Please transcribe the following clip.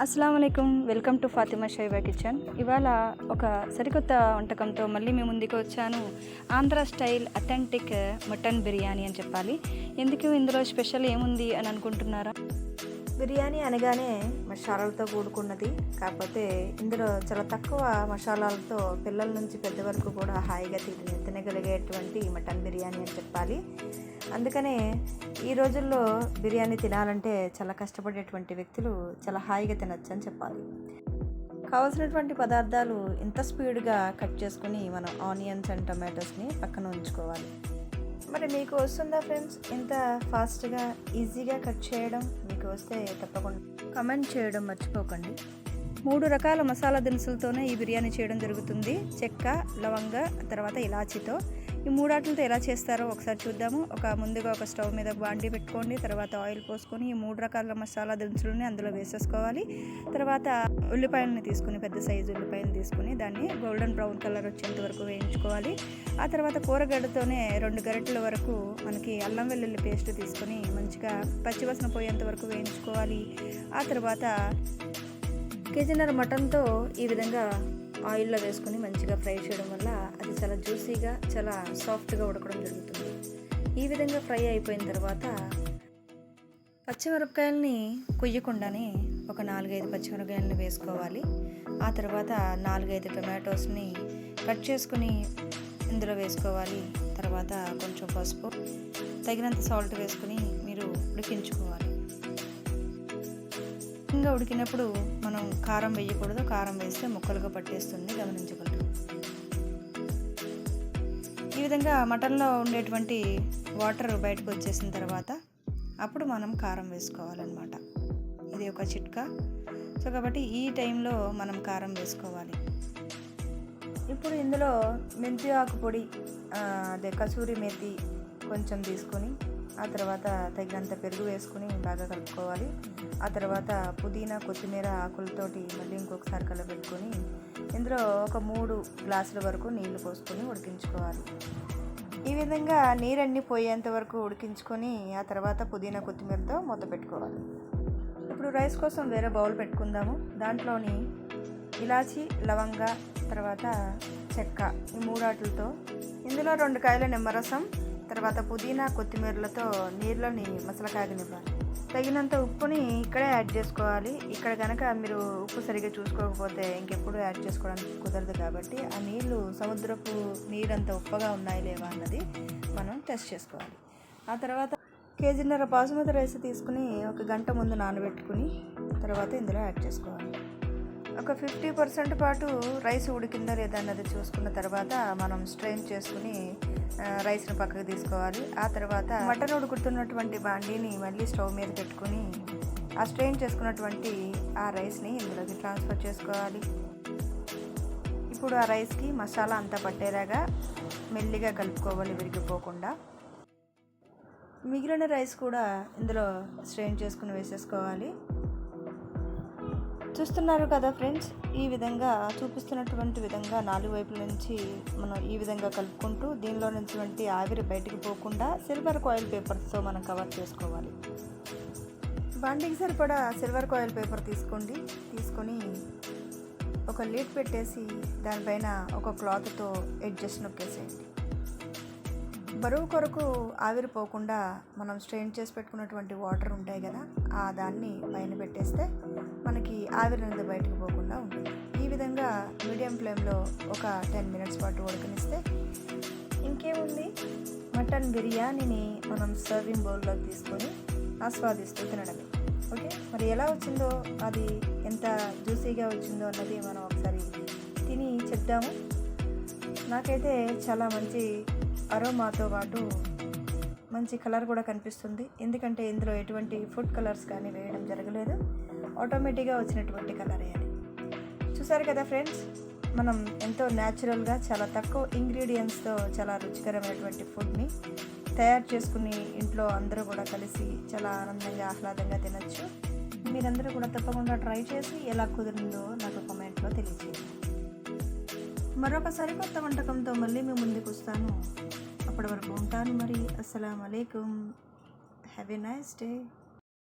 అస్సలం అయికం welcome to Fatima Shaiba kitchen. ఇవాళ ఒక సరికొత్త వంటకంతో మళ్ళీ మీ ముందుకు వచ్చాను. Andhra style authentic mutton biryani అని చెప్పాలి. ఎందుకు ఇందులో స్పెషల్ ఏముంది అని అనుకుంటున్నారా? బిర్యానీ అనగానే మసాలాలతో కూడుకున్నది. కాకపోతే ఇందులో చాలా తక్కువ మసాలాలతో పిల్లల నుంచి పెద్ద వరకు కూడా హాయిగా తిని తినగలిగేటువంటి మటన్ బిర్యానీ అని చెప్పాలి. అందుకనే ఈ రోజుల్లో బిర్యానీ తినాలంటే చాలా కష్టపడేటువంటి వ్యక్తులు చాలా హాయిగా తినొచ్చు అని చెప్పాలి. కావాల్సినటువంటి పదార్థాలు ఇంత స్పీడ్గా కట్ చేసుకుని మనం ఆనియన్స్ అండ్ టొమాటోస్ని పక్కన ఉంచుకోవాలి. మరి మీకు వస్తుందా ఫ్రెండ్స్? ఇంత ఫాస్ట్గా ఈజీగా కట్ చేయడం? మీకు వస్తే తప్పకుండా. కమెంట్ చేయడం మర్చిపోకండి. మూడు రకాల మసాలా దినుసులతోనే ఈ బిర్యానీ చేయడం జరుగుతుంది. చెక్క లవంగ తర్వాత ఇలాచీతో. ఈ మూడాట్లతో ఎలా చేస్తారో ఒకసారి చూద్దాము. ఒక ముందుగా ఒక స్టవ్ మీద బాండి పెట్టుకోండి తర్వాత ఆయిల్ పోసుకొని ఈ మూడు రకాల మసాలా దినుసులని అందులో వేసేసుకోవాలి. తర్వాత ఉల్లిపాయలని తీసుకుని పెద్ద సైజు ఉల్లిపాయలు తీసుకుని దాన్ని గోల్డెన్ బ్రౌన్ కలర్ వచ్చేంత వరకు వేయించుకోవాలి. ఆ తర్వాత కూరగడ్డతోనే రెండు గరిటెల వరకు మనకి అల్లం వెల్లుల్లి పేస్ట్ తీసుకొని మంచిగా పచ్చివాసన పోయేంత వరకు వేయించుకోవాలి. ఆ తర్వాత కేజీన్నర మటన్తో ఈ విధంగా ఆయిల్లో వేసుకొని మంచిగా ఫ్రై చేయడం వల్ల అది చాలా జ్యూసీగా చాలా సాఫ్ట్గా ఉడకడం జరుగుతుంది. ఈ విధంగా ఫ్రై అయిపోయిన తర్వాత పచ్చిమిరపకాయలని కొయ్యకుండానే ఒక నాలుగైదు పచ్చిమిరపకాయలని వేసుకోవాలి. ఆ తర్వాత నాలుగైదు టొమాటోస్ని కట్ చేసుకుని ఇందులో వేసుకోవాలి. తర్వాత కొంచెం పసుపు తగినంత సాల్ట్ వేసుకుని మీరు ఉడికించుకోవాలి. ఇంకా ఉడికినప్పుడు మనం కారం వేయకూడదు. కారం వేస్తే ముక్కలుగా పట్టేస్తుంది. గమనించగలరు. ఈ విధంగా మటన్లో ఉండేటువంటి వాటర్ బయటకు వచ్చేసిన తర్వాత అప్పుడు మనం కారం వేసుకోవాలన్నమాట. ఇది ఒక చిట్కా. సో కాబట్టి ఈ టైంలో మనం కారం వేసుకోవాలి. ఇప్పుడు ఇందులో మెంతి ఆకు పొడి అదే కసూరి మేతి కొంచెం తీసుకొని ఆ తర్వాత తగినంత పెరుగు వేసుకుని బాగా కలుపుకోవాలి. ఆ తర్వాత పుదీనా కొత్తిమీర ఆకులతోటి మళ్ళీ ఇంకొకసారి కలపెట్టుకొని ఇందులో ఒక మూడు గ్లాసుల వరకు నీళ్ళు పోసుకొని ఉడికించుకోవాలి. ఈ విధంగా నీరన్నీ పోయేంత వరకు ఉడికించుకొని ఆ తర్వాత పుదీనా కొత్తిమీరతో మూత పెట్టుకోవాలి. ఇప్పుడు రైస్ కోసం వేరే బౌల్ పెట్టుకుందాము. దాంట్లోని ఇలాచి లవంగ తర్వాత చెక్క ఈ మూడాట్లతో ఇందులో రెండు కాయల నిమ్మరసం తర్వాత పుదీనా కొత్తిమీరలతో నీళ్ళని మసలకాగనివ్వాలి తగినంత ఉప్పుని ఇక్కడే యాడ్ చేసుకోవాలి. ఇక్కడ కనుక మీరు ఉప్పు సరిగ్గా చూసుకోకపోతే ఇంకెప్పుడు యాడ్ చేసుకోవడానికి కుదరదు కాబట్టి ఆ నీళ్ళు సముద్రపు నీరంత ఉప్పగా ఉన్నాయి లేవా అన్నది మనం టెస్ట్ చేసుకోవాలి. ఆ తర్వాత కేజీన్నర బాసుమతి రైస్ తీసుకుని ఒక గంట ముందు నానబెట్టుకుని తర్వాత ఇందులో యాడ్ చేసుకోవాలి. ఒక ఫిఫ్టీ పర్సెంట్ పాటు రైస్ ఉడికిందా లేదా అన్నది చూసుకున్న తర్వాత మనం స్ట్రెయిన్ చేసుకుని రైస్ను రైస్ని పక్కకు తీసుకోవాలి. ఆ తర్వాత మటన్ ఉడుకుతున్నటువంటి బాండీని మళ్ళీ స్టవ్ మీద పెట్టుకుని ఆ స్ట్రెయిన్ చేసుకున్నటువంటి ఆ రైస్ని ఇందులోకి ట్రాన్స్ఫర్ చేసుకోవాలి. ఇప్పుడు ఆ రైస్కి మసాలా అంతా పట్టేలాగా మెల్లిగా కలుపుకోవాలి విరిగిపోకుండా. మిగిలిన రైస్ కూడా ఇందులో స్ట్రెయిన్ చేసుకుని వేసేసుకోవాలి. చూస్తున్నారు కదా ఫ్రెండ్స్ ఈ విధంగా చూపిస్తున్నటువంటి విధంగా నాలుగు వైపుల నుంచి మనం ఈ విధంగా కలుపుకుంటూ దీనిలో నుంచి ఆవిరి బయటికి పోకుండా సిల్వర్ కాయిల్ పేపర్స్తో మనం కవర్ చేసుకోవాలి. బాండికి సరిపడా సిల్వర్ కాయిల్ పేపర్ తీసుకోండి. తీసుకొని ఒక లీడ్ పెట్టేసి దానిపైన ఒక క్లాత్తో అడ్జస్ట్ నొక్కేసేయండి. బరువు కొరకు ఆవిరిపోకుండా మనం స్ట్రెయిన్ చేసి పెట్టుకున్నటువంటి వాటర్ ఉంటాయి కదా ఆ దాన్ని పైన పెట్టేస్తే మనకి ఆవిరి అనేది బయటకు పోకుండా ఉంటుంది. ఈ విధంగా మీడియం ఫ్లేమ్లో ఒక టెన్ మినిట్స్ పాటు ఉడకనిస్తే ఇంకేముంది? మటన్ బిర్యానీని మనం సర్వింగ్ బౌల్లోకి తీసుకొని ఆస్వాదిస్తూ తినడమే. ఓకే? మరి ఎలా వచ్చిందో అది ఎంత జ్యూసీగా వచ్చిందో అన్నది మనం ఒకసారి తిని చెప్దాము. నాకైతే చాలా మంచి అరోమాతో పాటు మంచి కలర్ కూడా కనిపిస్తుంది. ఎందుకంటే ఇందులో ఎటువంటి ఫుడ్ కలర్స్ కానీ వేయడం జరగలేదు. ఆటోమేటిక్గా వచ్చినటువంటి కలర్ అది. చూసారు కదా ఫ్రెండ్స్ మనం ఎంతో న్యాచురల్గా చాలా తక్కువ ఇంగ్రీడియంట్స్తో చాలా రుచికరమైనటువంటి ఫుడ్ని తయారు చేసుకుని ఇంట్లో అందరూ కూడా కలిసి చాలా ఆనందంగా ఆహ్లాదంగా తినచ్చు. మీరందరూ కూడా తప్పకుండా ట్రై చేసి ఎలా కుదిరిందో నాకు కామెంట్లో తెలియజేయండి మరొక సరికొత్త వంటకంతో మళ్ళీ మీ ముందుకు వస్తాను. అప్పటి వరకు ఉంటాను మరి. అస్సలం అయికం హ్యావ్ ఎ నైస్ డే